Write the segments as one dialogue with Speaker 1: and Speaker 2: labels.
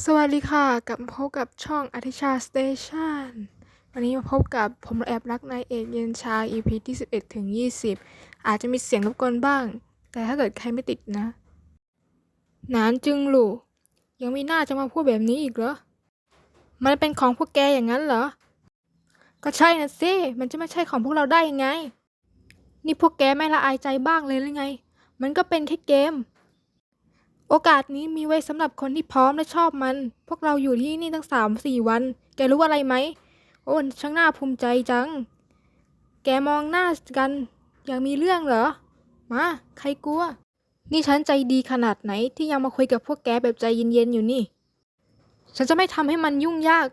Speaker 1: สวัสดีค่ะ กลับมาพบกับช่องอธิชาสเตชันวันนี้มาพบกับผมแอบรักนายเอกเย็นชา EP ที่ 11 ถึง 20 อาจจะมีเสียงรบกวนบ้าง แต่ถ้าเกิดใครไม่ติดนะหนานจึงหลู่ยังมีหน้าจะมาพูดแบบนี้อีกเหรอ มันเป็นของพวกแกอย่างนั้นเหรอ ก็ใช่นะสิมันจะไม่ใช่ของพวกเราได้ยังไง นี่พวกแกไม่ละอายใจบ้างเลยหรือไง มันก็เป็นแค่เกม โอกาสนี้มีไว้สำหรับคนที่พร้อมและชอบมัน พวกเราอยู่ที่นี่ตั้งสามสี่วัน แกรู้อะไรไหม โอ้ช่างน่าภูมิใจจัง แกมองหน้ากันยากมีเรื่องเหรอ มา ใครกลัว นี่ฉันใจดีขนาดไหนที่ยังมาคุยกับพวกแกแบบใจเย็นๆอยู่นี่ ฉันจะไม่ทำให้มันยุ่งยาก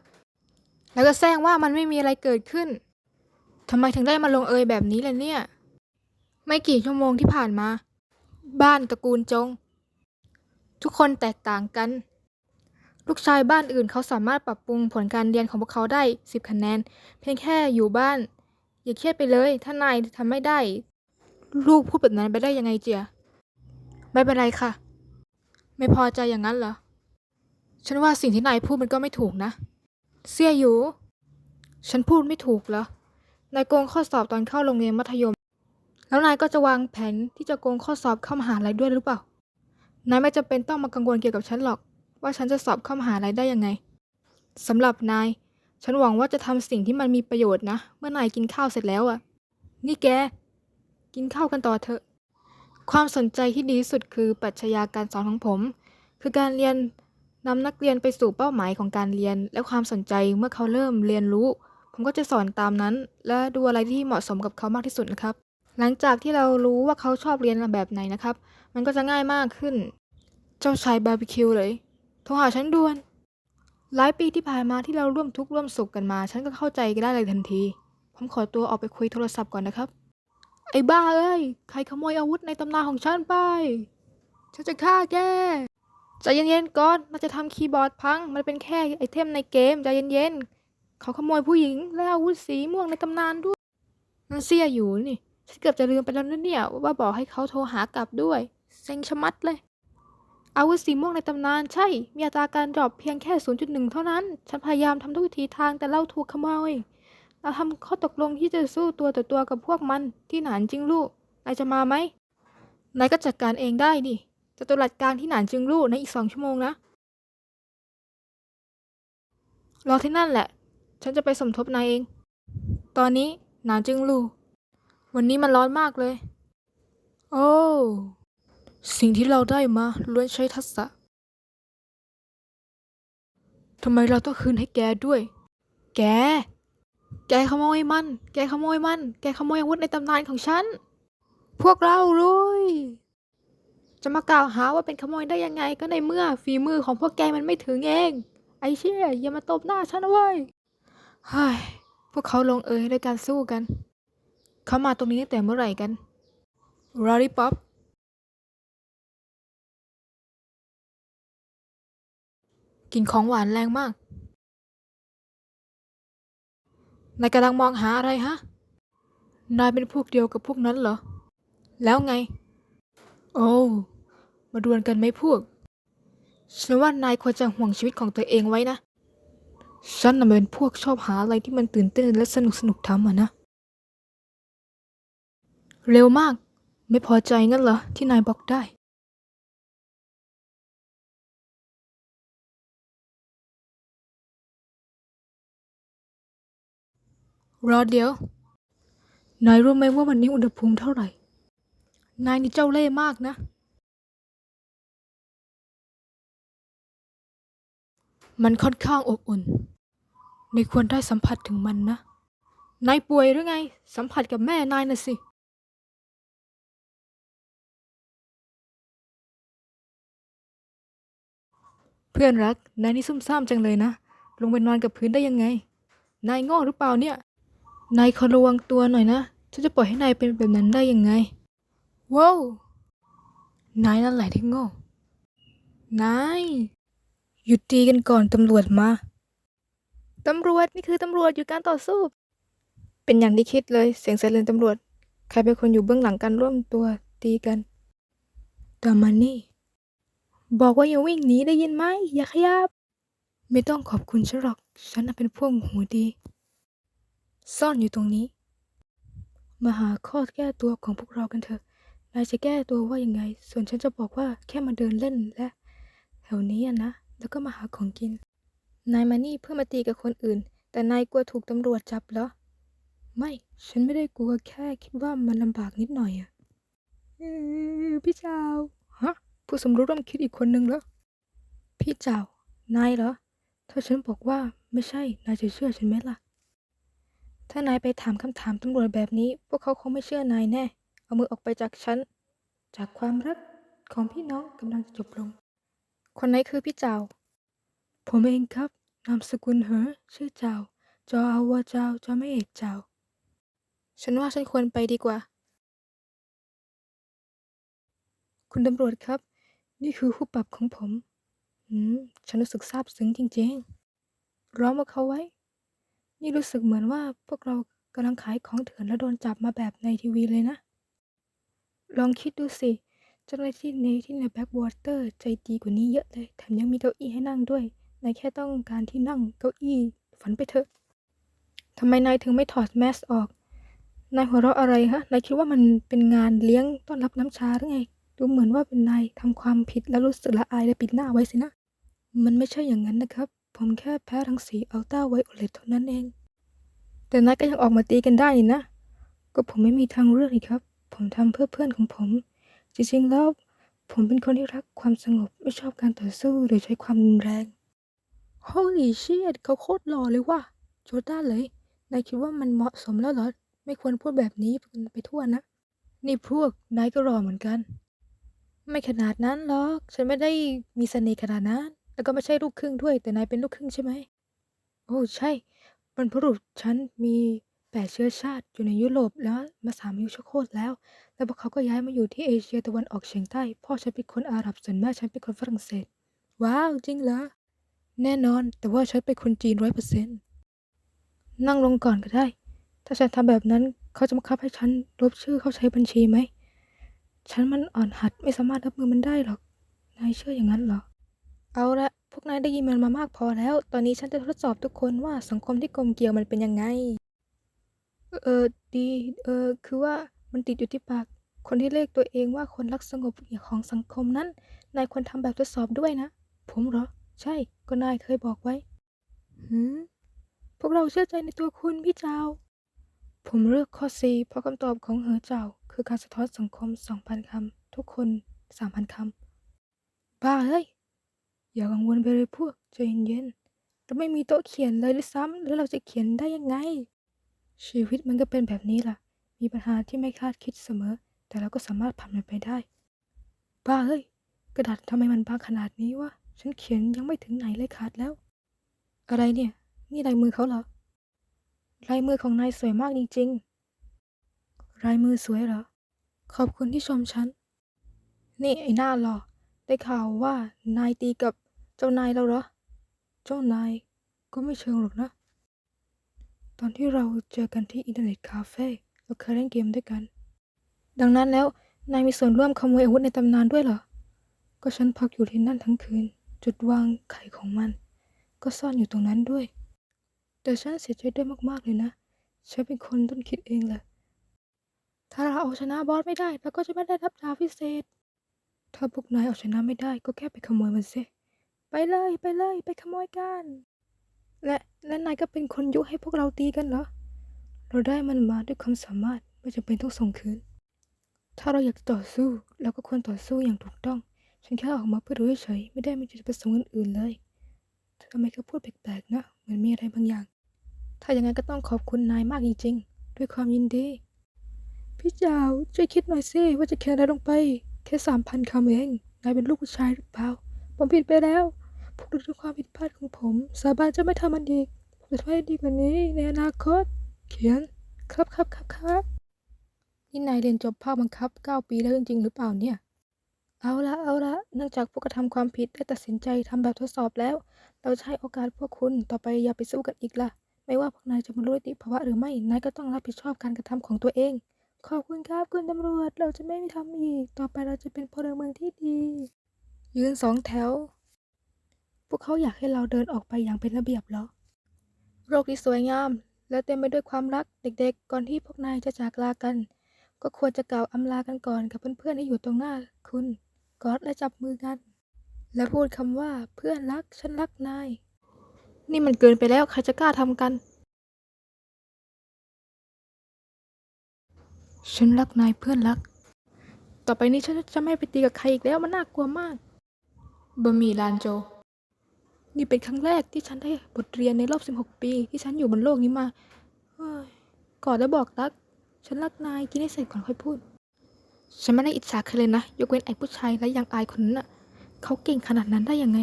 Speaker 1: แล้วก็แซงว่ามันไม่มีอะไรเกิดขึ้นทำไมถึงได้มาลงเอยแบบนี้ล่ะเนี่ย ไม่กี่ชั่วโมงที่ผ่านมา บ้านตระกูลจง ทุกคนแตกต่างกัน ลูกชายบ้านอื่นเขาสามารถปรับปรุงผลการเรียนของพวกเขาได้สิบคะแนน เพียงแค่อยู่บ้าน อย่าเครียดไปเลย ถ้านายทำไม่ได้ ลูกพูดแบบนั้นไปได้ยังไงเจียไม่เป็นไรค่ะ ไม่พอใจอย่างนั้นเหรอ ฉันว่าสิ่งที่นายพูดมันก็ไม่ถูกนะ เสี่ยอยู่ ฉันพูดไม่ถูกเหรอนายโกงข้อสอบตอนเข้าโรงเรียนมัธยม แล้วนายก็จะวางแผนที่จะโกงข้อสอบเข้ามหาลัยด้วยหรือเปล่า นายไม่จำเป็นต้องมากังวลเกี่ยวกับฉันหรอก ว่าฉันจะสอบเข้ามหาลัยได้ยังไงสำหรับนาย ฉันหวังว่าจะทำสิ่งที่มันมีประโยชน์นะ เมื่อนายกินข้าวเสร็จแล้วอะนี่แก กินข้าวกันต่อเถอะ ความสนใจที่ดีที่สุดคือปรัชญาการสอนของผม คือการเรียนนำนักเรียนไปสู่เป้าหมายของการเรียน และความสนใจเมื่อเขาเริ่มเรียนรู้ ผมก็จะสอนตามนั้น และดูอะไรที่เหมาะสมกับเขามากที่สุดนะครับ หลังจากที่เรารู้ว่าเขาชอบเรียนแบบไหนนะครับ มันก็จะง่ายมากขึ้น เจ้าชายบาร์บีคิวเลยโทรหาฉันด่วน หลายปีที่ผ่านมาที่เราร่วมทุกข์ร่วมสุขกันมา ฉันก็เข้าใจกันได้เลยทันที ผมขอตัวออกไปคุยโทรศัพท์ก่อนนะครับ ไอ้บ้าเอ้ย ใครขโมยอาวุธในตำนานของฉันไป ฉันจะฆ่าแกใจเย็นๆก่อน มันจะทำคีย์บอร์ดพัง มันเป็นแค่ไอเทมในเกมใจเย็นๆ เขาขโมยผู้หญิงและอาวุธสีม่วงในตำนานด้วยนั่นเสียอยู่นี่ ฉันเกือบจะลืมไปแล้วนะเนี่ยว่าบอกให้เขาโทรหากลับด้วย ซ็งชะมัดเลย อาวุธสีม่วงในตำนานใช่ มีอัตราการดรอปเพียงแค่ 0.1 เท่านั้น ฉันพยายามทำทุกวิถีทางแต่เราถูกขโมยเราทำข้อตกลงที่จะสู้ตัวต่อตัวกับพวกมันที่หนานจิงลู่นายจะมาไหมนายก็จัดการเองได้ดิจะตัวหลัดกลางที่หนานจิงลู่ในอีกสองชั่วโมงนะรอที่นั่นแหละ ฉันจะไปสมทบนายเอง ตอนนี้หนานจิงลู่วันนี้มันร้อนมากเลย โอ้ สิ่งที่เราได้มาล้วนใช้ทักษะ ทำไมเราต้องคืนให้แกด้วย แก แกขโมยมัน แกขโมยมัน แกขโมยอาวุธในตำนานของฉัน พวกเราลุยจะมากล่าวหาว่าเป็นขโมยได้ยังไงก็ในเมื่อฝีมือของพวกแกมันไม่ถึงเอง ไอ้เชี่ยอย่ามาตบหน้าฉันนะเว้ยเฮ้ยพวกเขาลงเอยด้วยการสู้กัน เขามาตรงนี้ตั้งแต่เมื่อไหร่กันรอรี่ป๊อป กินของหวานแรงมาก นายกำลังมองหาอะไรฮะ นายเป็นพวกเดียวกับพวกนั้นเหรอ แล้วไง โอ้ มาดวลกันไหมพวก ฉันว่านายควรจะห่วงชีวิตของตัวเองไว้นะ ฉันน่ะเป็นพวกชอบหาอะไรที่มันตื่นเต้นและสนุกสนุกทำอะนะ เร็วมาก ไม่พอใจงั้นเหรอที่นายบอกได้ รอเดี๋ยวนายรู้ไหมว่าวันนี้อุณหภูมิเท่าไหร่ นายนี่เจ้าเล่ห์มากนะ มันค่อนข้างอบอุ่น นายควรได้สัมผัสถึงมันนะ นายป่วยหรือไง สัมผัสกับแม่นายน่ะสิเพื่อนรัก นายนี่ซุ่มซ่ามจังเลยนะ ลงไปนอนกับพื้นได้ยังไง นายโง่หรือเปล่าเนี่ย นายควรระวังตัวหน่อยนะฉันจะปล่อยให้นายเป็นแบบนั้นได้ยังไง ว้าวนายนั่นแหละที่โง่ นาย หยุดตีกันก่อนตำรวจมา ตำรวจนี่คือตำรวจอยู่การต่อสู้ เป็นอย่างที่คิดเลย เสียงไซเรนตำรวจ ใครเป็นคนอยู่เบื้องหลังการร่วมตัวตีกันดามานี่ บอกว่าอย่าวิ่งหนีได้ยินไหมอย่าขยับ ไม่ต้องขอบคุณฉันหรอก ฉันน่ะเป็นพวกหูดี ซ่อนอยู่ตรงนี้ มาหาข้อแก้ตัวของพวกเรากันเถอะนายจะแก้ตัวว่ายังไง ส่วนฉันจะบอกว่าแค่มาเดินเล่นและแถวนี้นะ แล้วก็มาหาของกิน นายมานี่เพื่อมาตีกับคนอื่น แต่นายกลัวถูกตำรวจจับเหรอ ไม่ ฉันไม่ได้กลัวแค่คิดว่ามันลำบากนิดหน่อยอะพี่เจ้าฮะ ผู้สมรู้ร่วมคิดอีกคนนึงเหรอ พี่เจ้านายเหรอ ถ้าฉันบอกว่าไม่ใช่ นายจะเชื่อฉันไหมล่ะ ถ้านายไปถามคำถามตำรวจแบบนี้ พวกเขาคงไม่เชื่อนายแน่ เอามือออกไปจากฉัน จากความรักของพี่น้องกำลังจะจบลง คนไหนคือพี่เจ้า ผมเองครับ นามสกุลเหอ ชื่อเจ้า จออาวาเจ้าจอไม่เอกเจ้า ฉันว่าฉันควรไปดีกว่า คุณตำรวจครับ นี่คือคู่ปรับของผม อืม ฉันรู้สึกซาบซึ้งจริงๆ ร้องมาเขาไว้ นี่รู้สึกเหมือนว่าพวกเรากำลังขายของเถื่อนแล้วโดนจับมาแบบในทีวีเลยนะ ลองคิดดูสิเจ้าหน้าที่ในที่ในแบ็กวอเตอร์ใจดีกว่านี้เยอะเลยแถมยังมีเก้าอี้ให้นั่งด้วยนายแค่ต้องการที่นั่งเก้าอี้ฝันไปเถอะทำไมนายถึงไม่ถอดแมสออก นายหัวเราะอะไรฮะ นายคิดว่ามันเป็นงานเลี้ยงต้อนรับน้ำชาหรือไง ดูเหมือนว่าเป็นนายทำความผิดแล้วรู้สึกละอายและปิดหน้าไว้สินะ มันไม่ใช่อย่างนั้นนะครับ ผมแค่แพ้รังสีอัลตราไวโอเลตเท่านั้นเอง แต่นายก็ยังออกมาตีกันได้นี่นะ ก็ผมไม่มีทางเลือกนี่ครับ ผมทำเพื่อเพื่อนของผม จริงๆแล้ว ผมเป็นคนที่รักความสงบไม่ชอบการต่อสู้หรือใช้ความรุนแรง Holy shit เขาโคตรหล่อเลยว่ะโจด้าเลย นายคิดว่ามันเหมาะสมแล้วเหรอ ไม่ควรพูดแบบนี้ไปทั่วนะ นี่พวกนายก็รอเหมือนกัน ไม่ขนาดนั้นหรอก ฉันไม่ได้มีเสน่ห์ขนาดนั้น แล้วก็ไม่ใช่ลูกครึ่งด้วย แต่นายเป็นลูกครึ่งใช่ไหม โอ้ใช่บรรพบุรุษฉันมีแปดเชื้อชาติอยู่ในยุโรปแล้วมาสามยุคโคตรแล้ว แล้วพวกเขาก็ย้ายมาอยู่ที่เอเชียตะวันออกเฉียงใต้ พ่อฉันเป็นคนอาหรับส่วนแม่ฉันเป็นคนฝรั่งเศส ว้าวจริงเหรอ แน่นอน แต่ว่าฉันเป็นคนจีนร้อยเปอร์เซ็นต์นั่งลงก่อนก็ได้ ถ้าฉันทำแบบนั้นเขาจะบังคับให้ฉันลบชื่อเข้าใช้บัญชีไหม ฉันมันอ่อนหัดไม่สามารถรับมือมันได้หรอก นายเชื่ออย่างนั้นเหรอ เอาละ พวกนายได้ยินมันมามากพอแล้ว ตอนนี้ฉันจะทดสอบทุกคนว่าสังคมที่กลมเกลียวมันเป็นยังไง เออ ดี เออ คือว่ามันติดอยู่ที่ปาก คนที่เรียกตัวเองว่าคนรักสงบของสังคมนั้น นายควรทำแบบทดสอบด้วยนะ ผมเหรอ ใช่ ก็นายเคยบอกไว้ หืม พวกเราเชื่อใจในตัวคุณพี่เจ้า ผมเลือกข้อ C เพราะคำตอบของเหอเจ้า คือการสะท้อนสังคม 2,000คำทุกคน 3,000คำบ้าเฮ้ย อย่ากังวลไปเลยพวกใจเย็นๆเราไม่มีโต๊ะเขียนเลยด้วยซ้ำแล้วเราจะเขียนได้ยังไง ชีวิตมันก็เป็นแบบนี้ล่ะ มีปัญหาที่ไม่คาดคิดเสมอ แต่เราก็สามารถผ่านมันไปได้ บ้าเฮ้ยกระดาษทำไมมันบางขนาดนี้วะฉันเขียนยังไม่ถึงไหนเลยขาดแล้ว อะไรเนี่ย นี่ลายมือเขาเหรอลายมือของนายสวยมากจริงๆลายมือสวยเหรอ ขอบคุณที่ชมฉัน นี่ไอ้หน้าหล่อได้ข่าวว่านายตีกับ เจ้านายแล้วเหรอ เจ้านายก็ไม่เชิงหรอกนะ ตอนที่เราเจอกันที่อินเทอร์เน็ตคาเฟ่เราเคยเล่นเกมด้วยกัน ดังนั้นแล้วนายมีส่วนร่วมขโมยอาวุธในตำนานด้วยเหรอ ก็ฉันพักอยู่ที่นั่นทั้งคืน จุดวางไข่ของมัน ก็ซ่อนอยู่ตรงนั้นด้วย แต่ฉันเสียใจด้วยมากๆเลยนะ ฉันเป็นคนต้นคิดเองแหละ ถ้าเราเอาชนะบอสไม่ได้เราก็จะไม่ได้รับดาวพิเศษ ถ้าพวกนายเอาชนะไม่ได้ก็แค่ไปขโมยมันสิ ไปเลยไปเลย ไปขโมยกัน และและนายก็เป็นคนยุให้พวกเราตีกันเหรอ เราได้มันมาด้วยความสามารถไม่จำเป็นต้องส่งคืน ถ้าเราอยากจะต่อสู้เราก็ควรต่อสู้อย่างถูกต้อง ฉันแค่ออกมาเพื่อดูเฉยไม่ได้มีจุดประสงค์อื่นๆเลยทำไมเขาพูดแปลกๆนะเหมือนมีอะไรบางอย่าง ถ้าอย่างนั้นก็ต้องขอบคุณนายมากจริงๆด้วยความยินดีพี่เจ้าช่วยคิดหน่อยสิว่าจะเขียนอะไรลงไป แค่สามพันคำเองนายเป็นลูกผู้ชายหรือเปล่าผมผิดไปแล้ว ผมรู้ถึงความผิดพลาดของผม สาบานจะไม่ทำมันอีกจะทำให้ดีกว่านี้ ในอนาคต เขียน ครับครับครับครับนี่นายเรียนจบภาคบังคับ 9 ปีแล้วจริงๆหรือเปล่าเนี่ย เอาละเอาละเนื่องจากผู้กระทำความผิดได้ตัดสินใจทำแบบทดสอบแล้ว เราให้โอกาสพวกคุณต่อไปอย่าไปสู้กันอีกละไม่ว่าพวกนายจะบรรลุนิติภาวะหรือไม่นายก็ต้องรับผิดชอบการกระทำของตัวเอง ขอบคุณครับคุณตำรวจ เราจะไม่ทำอีก ต่อไปเราจะเป็นพลเมืองที่ดี ยืนสองแถว พวกเขาอยากให้เราเดินออกไปอย่างเป็นระเบียบเหรอ โลกที่สวยงาม และเต็มไปด้วยความรักเด็กๆ ก่อนที่พวกนายจะจากลากัน ก็ควรจะกล่าวอำลากันก่อนกับเพื่อนๆที่อยู่ตรงหน้าคุณกอดและจับมือกัน และพูดคำว่าเพื่อนรักฉันรักนาย นี่มันเกินไปแล้วใครจะกล้าทำกัน ฉันรักนายเพื่อนรัก ต่อไปนี้ฉันจะไม่ไปตีกับใครอีกแล้วมันน่ากลัวมากบะหมี่ลานโจ นี่เป็นครั้งแรกที่ฉันได้บทเรียนในรอบ 16 ปี ที่ฉันอยู่บนโลกนี้มาเฮ้ยกอดแล้วบอกรัก ฉันรักนายกินให้เสร็จก่อนค่อยพูด ฉันไม่ได้อิจฉาใครเลยนะ ยกเว้นไอ้ผู้ชายและยังอายคนนั้นน่ะ เขาเก่งขนาดนั้นได้ยังไง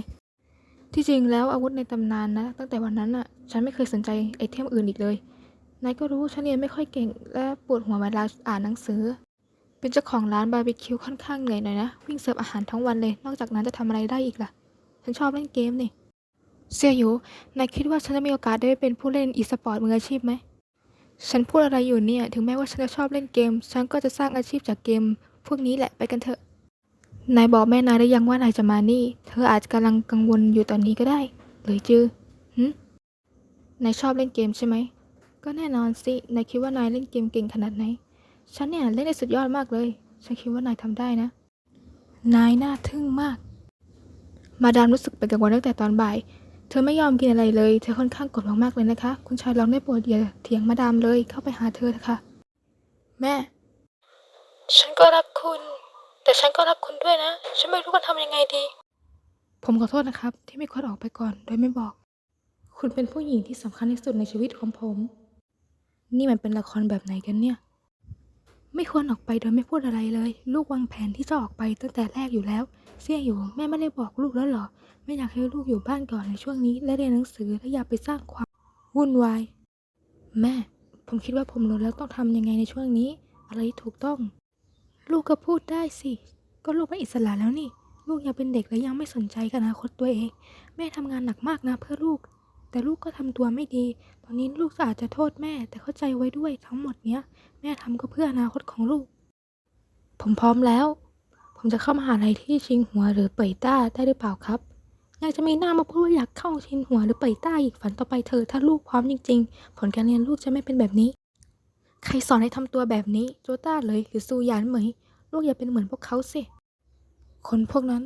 Speaker 1: ที่จริงแล้วอาวุธในตำนานนะ ตั้งแต่วันนั้นน่ะ ฉันไม่เคยสนใจไอเทมอื่นอีกเลย นายก็รู้ฉันเรียนไม่ค่อยเก่ง และปวดหัวเวลาอ่านหนังสือ เป็นเจ้าของร้านบาร์บีคิวค่อนข้างเหนื่อยหน่อยนะ วิ่งเสิร์ฟอาหารทั้งวันเลย นอกจากนั้นจะทำอะไรได้อีกล่ะ ฉันชอบเล่นเกมนี่ เสี่ยยูนายคิดว่าฉันจะมีโอกาสได้เป็นผู้เล่นอีสปอร์ตมืออาชีพไหม ฉันพูดอะไรอยู่เนี่ย ถึงแม้ว่าฉันจะชอบเล่นเกม ฉันก็จะสร้างอาชีพจากเกม พวกนี้แหละไปกันเถอะ นายบอกแม่นายได้ยังว่านายจะมานี่ เธออาจจะกำลังกังวลอยู่ตอนนี้ก็ได้หรือจือหึนายชอบเล่นเกมใช่ไหม ก็แน่นอนสิ นายคิดว่านายเล่นเกมเก่งขนาดไหน ฉันเนี่ยเล่นได้สุดยอดมากเลย ฉันคิดว่านายทำได้นะ นายน่าทึ่งมาก มาดามรู้สึกเป็นกังวลตั้งแต่ตอนบ่าย เธอไม่ยอมกินอะไรเลย เธอค่อนข้างกดมากๆเลยนะคะ คุณชายร้องได้โปรดอย่าเถียงมาดามเลย เข้าไปหาเธอเถอะค่ะ แม่ ฉันก็รักคุณ แต่ฉันก็รักคุณด้วยนะ ฉันไม่รู้จะทำยังไงดี ผมขอโทษนะครับ ที่ไม่ควรออกไปก่อน โดยไม่บอก คุณเป็นผู้หญิงที่สำคัญที่สุดในชีวิตของผม นี่มันเป็นละครแบบไหนกันเนี่ย ไม่ควรออกไปโดยไม่พูดอะไรเลย ลูกวางแผนที่จะออกไปตั้งแต่แรกอยู่แล้ว เสี่ยอยู่ แม่ไม่ได้บอกลูกแล้วเหรอ ไม่อยากให้ลูกอยู่บ้านก่อนในช่วงนี้และเรียนหนังสือและอย่าไปสร้างความวุ่นวาย แม่ ผมคิดว่าผมรู้แล้วต้องทำยังไงในช่วงนี้ อะไรที่ถูกต้อง ลูกก็พูดได้สิ ก็ลูกเป็นอิสระแล้วนี่ ลูกยังเป็นเด็กและยังไม่สนใจอนาคตตัวเอง แม่ทำงานหนักมากนะเพื่อลูก แต่ลูกก็ทำตัวไม่ดี ตอนนี้ลูกอาจจะโทษแม่ แต่เข้าใจไว้ด้วยทั้งหมดเนี้ย แม่ทำก็เพื่ออนาคตของลูก ผมพร้อมแล้ว ผมจะเข้ามหาลัยที่ชิงหัวหรือเป่ยต้าได้หรือเปล่าครับ ยังจะมีหน้ามาพูดว่าอยากเข้าชิงหัวหรือเป่ยต้อีกฝันต่อไปเธอ ถ้าลูกพร้อมจริง ๆ ผลการเรียนลูกจะไม่เป็นแบบนี้ ใครสอนให้ทำตัวแบบนี้โจต้าเลยหรือซูยานเหมย ลูกอย่าเป็นเหมือนพวกเขาสิ คนพวกนั้น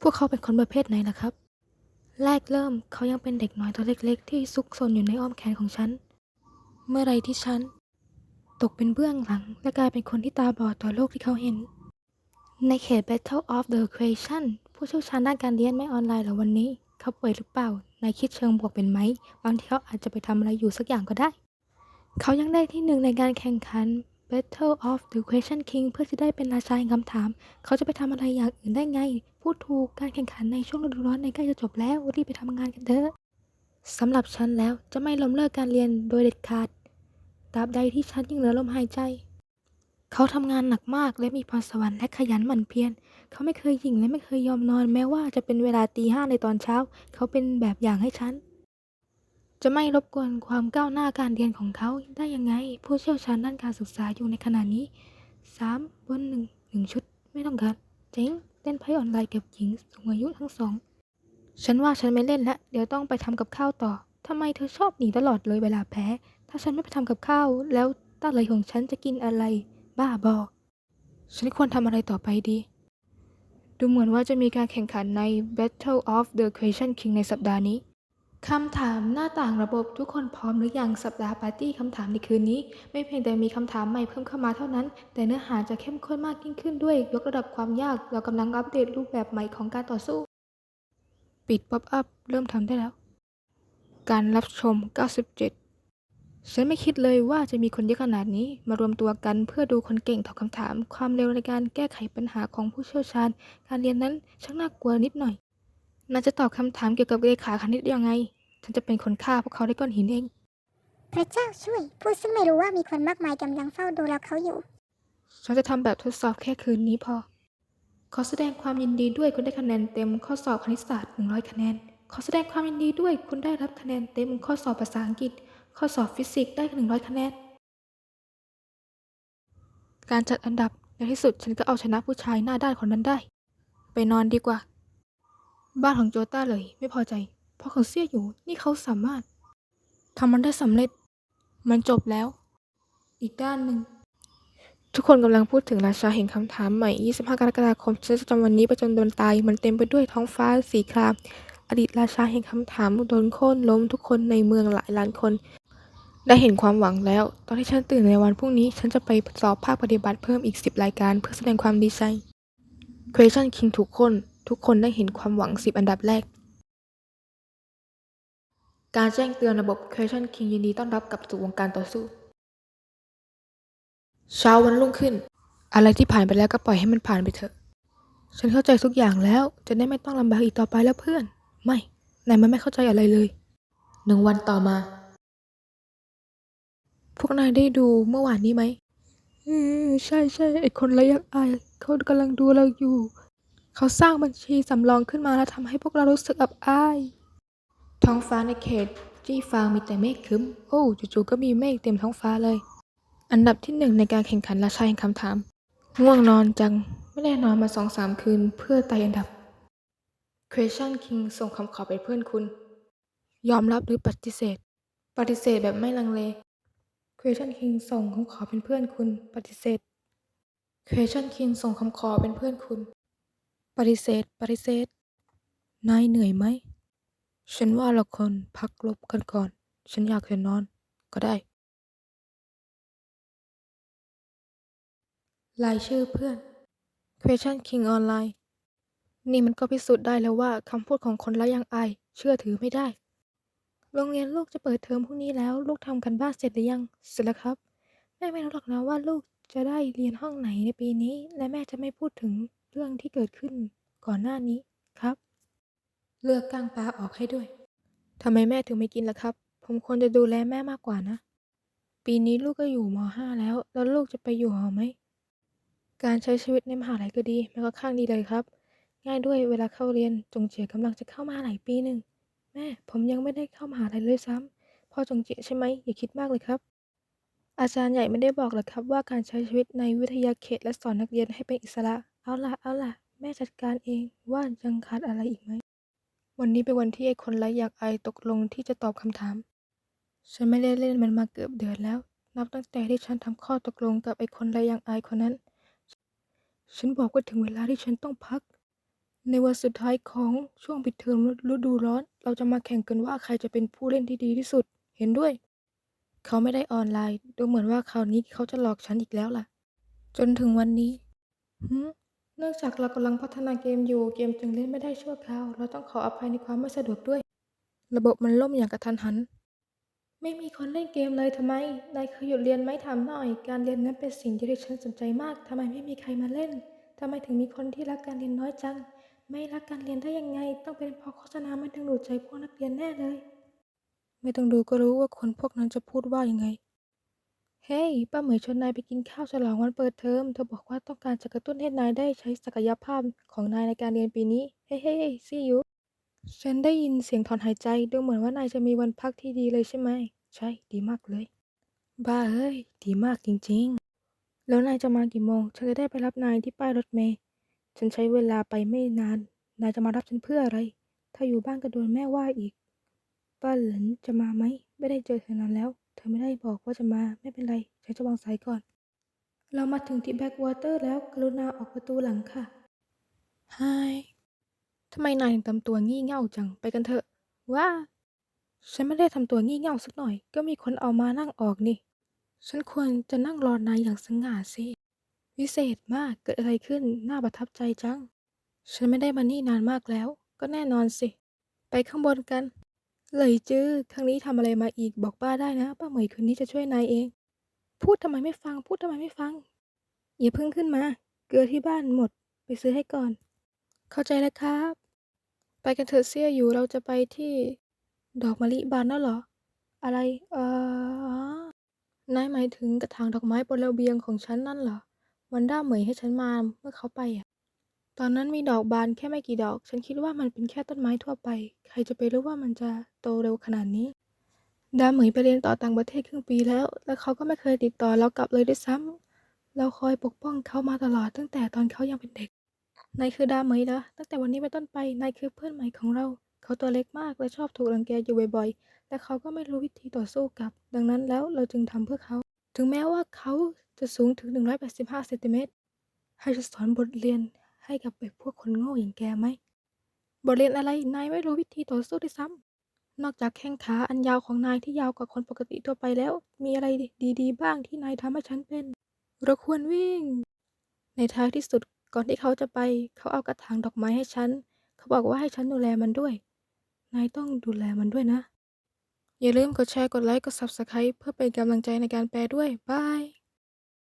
Speaker 1: พวกเขาเป็นคนประเภทไหนล่ะครับ แรกเริ่มเขายังเป็นเด็กน้อยตัวเล็ก ๆ ที่ซุกซนอยู่ในอ้อมแขนของฉัน เมื่อไรที่ฉัน ตกเป็นเบื้องหลัง และกลายเป็นคนที่ตาบอดต่อโลกที่เขาเห็น ในเขต Battle of the Equation ผู้เชี่ยวชาญด้านการเรียนไม่ออนไลน์หรอวันนี้ เขาป่วยหรือเปล่านายคิดเชิงบวกเป็นไหม บางทีเขาอาจจะไปทำอะไรอยู่สักอย่างก็ได้ เขายังได้ที่หนึ่งในการแข่งขัน Battle of the Question King เพื่อจะได้เป็นราชาแห่งคำถาม เขาจะไปทำอะไรอย่างอื่นได้ไง พูดถูกการแข่งขันในช่วงฤดูร้อนในใกล้จะจบแล้วรีบไปทำงานกันเถอะสำหรับฉันแล้วจะไม่ล้มเลิกการเรียนโดยเด็ดขาดตราบใดที่ฉันยังเหลือลมหายใจ เขาทำงานหนักมากและมีพรสวรรค์และขยันหมั่นเพียร เขาไม่เคยหยิ่งและไม่เคยยอมนอน แม้ว่าจะเป็นเวลาตีห้าในตอนเช้า เขาเป็นแบบอย่างให้ฉัน จะไม่รบกวนความก้าวหน้าการเรียนของเขาได้ยังไง ผู้เชี่ยวชาญด้านการศึกษาอยู่ในขณะนี้สามบนหนึ่งหนึ่งชุด ไม่ต้องการเจ๊งเล่นไพ่ออนไลน์กับหญิงสูงอายุทั้งสอง ฉันว่าฉันไม่เล่นละเดี๋ยวต้องไปทำกับข้าวต่อทำไมเธอชอบหนีตลอดเลยเวลาแพ้ ถ้าฉันไม่ไปทำกับข้าว แล้วตาเลของฉันจะกินอะไร บ้าบอ ฉันควรทำอะไรต่อไปดี ดูเหมือนว่าจะมีการแข่งขันใน Battle of the Question King ในสัปดาห์นี้ คำถามหน้าต่างระบบทุกคนพร้อมหรือยังสัปดาห์ปาร์ตี้คำถามในคืนนี้ ไม่เพียงแต่มีคำถามใหม่เพิ่มเข้ามาเท่านั้น แต่เนื้อหาจะเข้มข้นมากยิ่งขึ้นด้วย ยกระดับความยาก เรากำลังอัปเดตรูปแบบใหม่ของการต่อสู้ ปิดป๊อปอัพเริ่มทำได้แล้ว การรับชม 97 ฉันไม่คิดเลยว่าจะมีคนเยอะขนาดนี้ มารวมตัวกันเพื่อดูคนเก่งตอบคำถาม ความเร็วในการแก้ไขปัญหาของผู้เชี่ยวชาญ การเรียนนั้นช่างน่ากลัวนิดหน่อยน่าจะตอบคำถามเกี่ยวกับเลขาคณิตยังไง ฉันจะเป็นคนฆ่าพวกเขาด้วยก้อนหินเอง
Speaker 2: พระเจ้าช่วย ผู้ซึ่งไม่รู้ว่ามีคนมากมายกำลังเฝ้าดูแลเขาอยู่
Speaker 1: ฉันจะทำแบบทดสอบแค่คืนนี้พอ ขอแสดงความยินดีด้วยคุณได้คะแนนเต็มข้อสอบคณิตศาสตร์ 100 คะแนน ขอแสดงความยินดีด้วยคุณได้รับคะแนนเต็มข้อสอบภาษาอังกฤษ ข้อสอบฟิสิกส์ได้ 100 คะแนน การจัดอันดับในที่สุดฉันก็เอาชนะผู้ชายหน้าด้านคนนั้นได้ ไปนอนดีกว่า บ้านของโจต้าเลยไม่พอใจ เพราะเขาเสียอยู่นี่เขาสามารถทำมันได้สำเร็จ มันจบแล้ว อีกด้านหนึ่ง ทุกคนกำลังพูดถึงราชาแห่งคำถามใหม่ 25 กรกฎาคมฉันจะจำวันนี้ไปจนโดนตาย มันเต็มไปด้วยท้องฟ้าสีคราม อดีตราชาแห่งคำถามโดนโค่นล้มทุกคนในเมืองหลายล้านคน ได้เห็นความหวังแล้ว ตอนที่ฉันตื่นในวันพรุ่งนี้ ฉันจะไปสอบภาคปฏิบัติเพิ่มอีก 10 รายการเพื่อแสดงความดีใจ Question King ถูกคน ทุกคนได้เห็นความหวัง 10 อันดับแรก การแจ้งเตือนระบบ Question King ยินดีต้อนรับกับสู่วงการต่อสู้ เช้าวันรุ่งขึ้น อะไรที่ผ่านไปแล้วก็ปล่อยให้มันผ่านไปเถอะ ฉันเข้าใจทุกอย่างแล้ว จะได้ไม่ต้องลำบากอีกต่อไปแล้วเพื่อน ไม่ นายมันไม่เข้าใจอะไรเลย หนึ่งวันต่อมา พวกนายได้ดูเมื่อวานนี้ไหมอืมใช่ใช่ไอคนระยักอายเขากำลังดูเราอยู่ เขาสร้างบัญชีสำรองขึ้นมาแล้วทำให้พวกเรารู้สึกอับอาย ท้องฟ้าในเขตจี้ฟางมีแต่เมฆครึ้ม โอ้จู่ๆก็มีเมฆเต็มท้องฟ้าเลย อันดับที่หนึ่งในการแข่งขันราชาแห่งคำถาม ง่วงนอนจัง ไม่ได้นอนมาสองสามคืนเพื่อไต่อันดับ Question King ส่งคำขอไปเพื่อนคุณ ยอมรับหรือปฏิเสธ ปฏิเสธแบบไม่ลังเล Question King ส่งคำขอเป็นเพื่อนคุณ ปฏิเสธ Question King ส่งคำขอเป็นเพื่อนคุณ ปฏิเสธ ปฏิเสธ นายเหนื่อยไหม ฉันว่าเราควรพักลบกันก่อน ฉันอยากจะนอน ก็ได้ รายชื่อเพื่อน Question King ออนไลน์ นี่มันก็พิสูจน์ได้แล้วว่าคำพูดของคนละยังอายเชื่อถือไม่ได้ โรงเรียนลูกจะเปิดเทอมพรุ่งนี้แล้ว ลูกทำกันบ้านเสร็จหรือยัง เสร็จแล้วครับ แม่ไม่รู้หรอกนะว่าลูกจะได้เรียนห้องไหนในปีนี้ และแม่จะไม่พูดถึงเรื่องที่เกิดขึ้นก่อนหน้านี้ครับ เลือกก้างปลาออกให้ด้วยทำไมแม่ถึงไม่กินล่ะครับ ผมควรจะดูแลแม่มากกว่านะ ปีนี้ลูกก็อยู่ม .5 แล้ว แล้วลูกจะไปอยู่หอไหม การใช้ชีวิตในมหาลัยก็ดีมันก็ข้างดีเลยครับ ง่ายด้วยเวลาเข้าเรียนจงเจียกำลังจะเข้ามหาลัยปีหนึ่ง แม่ ผมยังไม่ได้เข้ามหาลัยเลยซ้ำพ่อจงเจียใช่ไหมอย่าคิดมากเลยครับ อาจารย์ใหญ่ไม่ได้บอกหรอกครับ ว่าการใช้ชีวิตในวิทยาเขตและสอนนักเรียนให้เป็นอิสระ เอาล่ะเอาล่ะ แม่จัดการเองว่ายังขาดอะไรอีกไหม วันนี้เป็นวันที่ไอ้คนไร้อยากอายตกลงที่จะตอบคำถาม ฉันไม่ได้เล่นมันมาเกือบเดือนแล้ว นับตั้งแต่ที่ฉันทำข้อตกลงกับไอ้คนไร้อยากอายคนนั้น ฉันบอกว่าถึงเวลาที่ฉันต้องพัก ในวันสุดท้ายของช่วงปิดเทอมฤดูร้อน เราจะมาแข่งกันว่าใครจะเป็นผู้เล่นที่ดีที่สุด เห็นด้วย เขาไม่ได้ออนไลน์ ดูเหมือนว่าคราวนี้เขาจะหลอกฉันอีกแล้วล่ะ จนถึงวันนี้หืมเนื่องจากเรากำลังพัฒนาเกมอยู่ เกมจึงเล่นไม่ได้ชั่วคราว เราต้องขออภัยในความไม่สะดวกด้วย ระบบมันล่มอย่างกระทันหัน ไม่มีคนเล่นเกมเลยทำไม นายเคยหยุดเรียนไหมถามหน่อย การเรียนนั้นเป็นสิ่งที่ฉันสนใจมากทำไมไม่มีใครมาเล่นทำไมถึงมีคนที่รักการเรียนน้อยจัง ไม่รักการเรียนได้ยังไง ต้องเป็นเพราะโฆษณาไม่ดึงดูดใจพวกนักเรียนแน่เลย ไม่ต้องดูก็รู้ว่าคนพวกนั้นจะพูดว่ายังไง เฮ้ยป้าเหมยชวนนายไปกินข้าวฉลองวันเปิดเทอม เธอบอกว่าต้องการจะกระตุ้นให้นายได้ใช้ศักยภาพของนายในการเรียนปีนี้ เฮ้ยเฮ้ยซียูฉันได้ยินเสียงถอนหายใจ ดูเหมือนว่านายจะมีวันพักที่ดีเลยใช่ไหม ใช่ ดีมากเลย บ้าเอ้ย ดีมากจริงๆ แล้วนายจะมากี่โมง ฉันจะได้ไปรับนายที่ป้ายรถเมล์ ฉันใช้เวลาไปไม่นาน นายจะมารับฉันเพื่ออะไร ถ้าอยู่บ้านก็โดนแม่ว่าอีก ป้าเหลินจะมาไหม ไม่ได้เจอเธอนานแล้ว เธอไม่ได้บอกว่าจะมา ไม่เป็นไร ฉันจะวางสายก่อน เรามาถึงที่แบ็กวอเตอร์แล้ว กรุณาออกประตูหลังค่ะไฮทำไมนายถึงทำตัวงี่เง่าจัง ไปกันเถอะ ว่า ฉันไม่ได้ทำตัวงี่เง่าสักหน่อย ก็มีคนเอามานั่งออกนี่ ฉันควรจะนั่งรอนายอย่างสง่าสิ วิเศษมากเกิดอะไรขึ้นน่าประทับใจจัง ฉันไม่ได้มานี่นานมากแล้ว ก็แน่นอนสิ ไปข้างบนกัน เลยจื้อครั้งนี้ทำอะไรมาอีกบอกป้าได้นะป้าเหมยคืนนี้จะช่วยนายเอง พูดทำไมไม่ฟัง พูดทำไมไม่ฟังอย่าเพิ่งขึ้นมา เกลือที่บ้านหมดไปซื้อให้ก่อน เข้าใจแล้วครับ ไปกันเถอะเสียอยู่เราจะไปที่ ดอกมะลิบานแล้วเหรอ อะไรเอ่อนายหมายถึงกระถางดอกไม้บนระเบียงของฉันนั่นเหรอ วันด้าเหมยให้ฉันมาเมื่อเขาไปอะ ตอนนั้นมีดอกบานแค่ไม่กี่ดอก ฉันคิดว่ามันเป็นแค่ต้นไม้ทั่วไป ใครจะไปรู้ว่ามันจะโตเร็วขนาดนี้ ดาเหมยไปเรียนต่อต่างประเทศครึ่งปีแล้ว และเขาก็ไม่เคยติดต่อเรากลับเลยด้วยซ้ำเราคอยปกป้องเขามาตลอดตั้งแต่ตอนเขายังเป็นเด็ก นายคือดาเหมยเหรอตั้งแต่วันนี้เป็นต้นไป นายคือเพื่อนใหม่ของเรา เขาตัวเล็กมากและชอบถูกรังแกอยู่บ่อยๆและเขาก็ไม่รู้วิธีต่อสู้กับ ดังนั้นแล้วเราจึงทำเพื่อเขา ถึงแม้ว่าเขา จะสูงถึง 185เซนติเมตรให้ฉันสอนบทเรียนให้กับไอ้พวกคนโง่อย่างแกไหม บทเรียนอะไร นายไม่รู้วิธีต่อสู้ด้วยซ้ำ นอกจากแข้งขาอันยาวของนายที่ยาวกว่าคนปกติทั่วไปแล้ว มีอะไรดีๆ บ้างที่นายทำให้ฉันเป็น เราควรวิ่ง ในท้ายที่สุดก่อนที่เขาจะไป เขาเอากระถางดอกไม้ให้ฉัน เขาบอกว่าให้ฉันดูแลมันด้วย นายต้องดูแลมันด้วยนะ อย่าลืมกดแชร์ กดไลค์ กด Subscribe เพื่อเป็นกำลังใจในการแปลด้วย บาย